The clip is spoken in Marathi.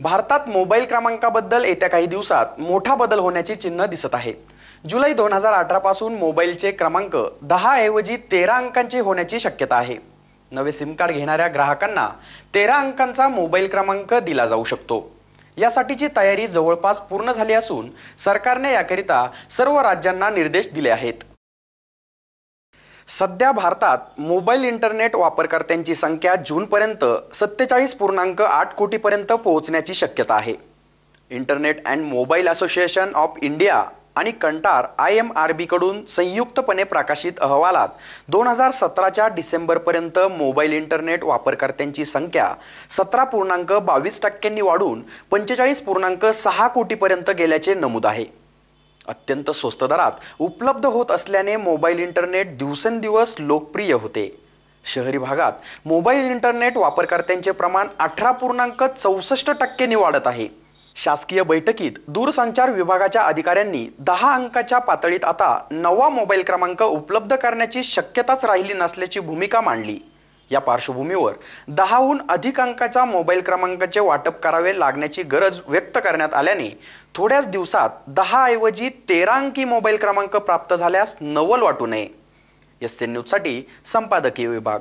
भारतात मोबाईल क्रमांकाबद्दल येत्या काही दिवसात मोठा बदल होण्याची चिन्ह दिसत आहे. जुलै दोन हजार अठरापासून मोबाईलचे क्रमांक दहा ऐवजी तेरा अंकांचे होण्याची शक्यता आहे. नवे सिम कार्ड घेणाऱ्या ग्राहकांना तेरा अंकांचा मोबाईल क्रमांक दिला जाऊ शकतो. यासाठीची तयारी जवळपास पूर्ण झाली असून सरकारने याकरिता सर्व राज्यांना निर्देश दिले आहेत. सध्या भारतात मोबाईल इंटरनेट वापरकर्त्यांची संख्या जूनपर्यंत सत्तेचाळीस पूर्णांक आठ कोटीपर्यंत पोहोचण्याची शक्यता आहे. Internet and mobile association of India आणि कंटार आय एम आर बीकडून संयुक्तपणे प्रकाशित अहवालात दोन हजार सतराच्या डिसेंबरपर्यंत मोबाईल इंटरनेट वापरकर्त्यांची संख्या सतरा पूर्णांक बावीस टक्क्यांनी वाढून पंचेचाळीस पूर्णांक सहा कोटीपर्यंत गेल्याचे नमूद आहे. अत्यंत स्वस्त दरात उपलब्ध होत असल्याने मोबाईल इंटरनेट दिवसेंदिवस लोकप्रिय होते. शहरी भागात मोबाईल इंटरनेट वापरकर्त्यांचे प्रमाण अठरा पूर्णांक चौसष्ट टक्क्यांनी वाढत आहे. शासकीय बैठकीत दूरसंचार विभागाच्या अधिकाऱ्यांनी दहा अंकाच्या पातळीत आता नवा मोबाईल क्रमांक उपलब्ध करण्याची शक्यताच राहिली नसल्याची भूमिका मांडली. या पार्श्वभूमीवर दहाहून अधिक अंकाच्या मोबाईल क्रमांकाचे वाटप करावे लागण्याची गरज व्यक्त करण्यात आल्याने थोड्याच दिवसात दहा ऐवजी तेरा अंकी मोबाईल क्रमांक प्राप्त झाल्यास नवल वाटू नये. एस एन न्यूजसाठी संपादकीय विभाग.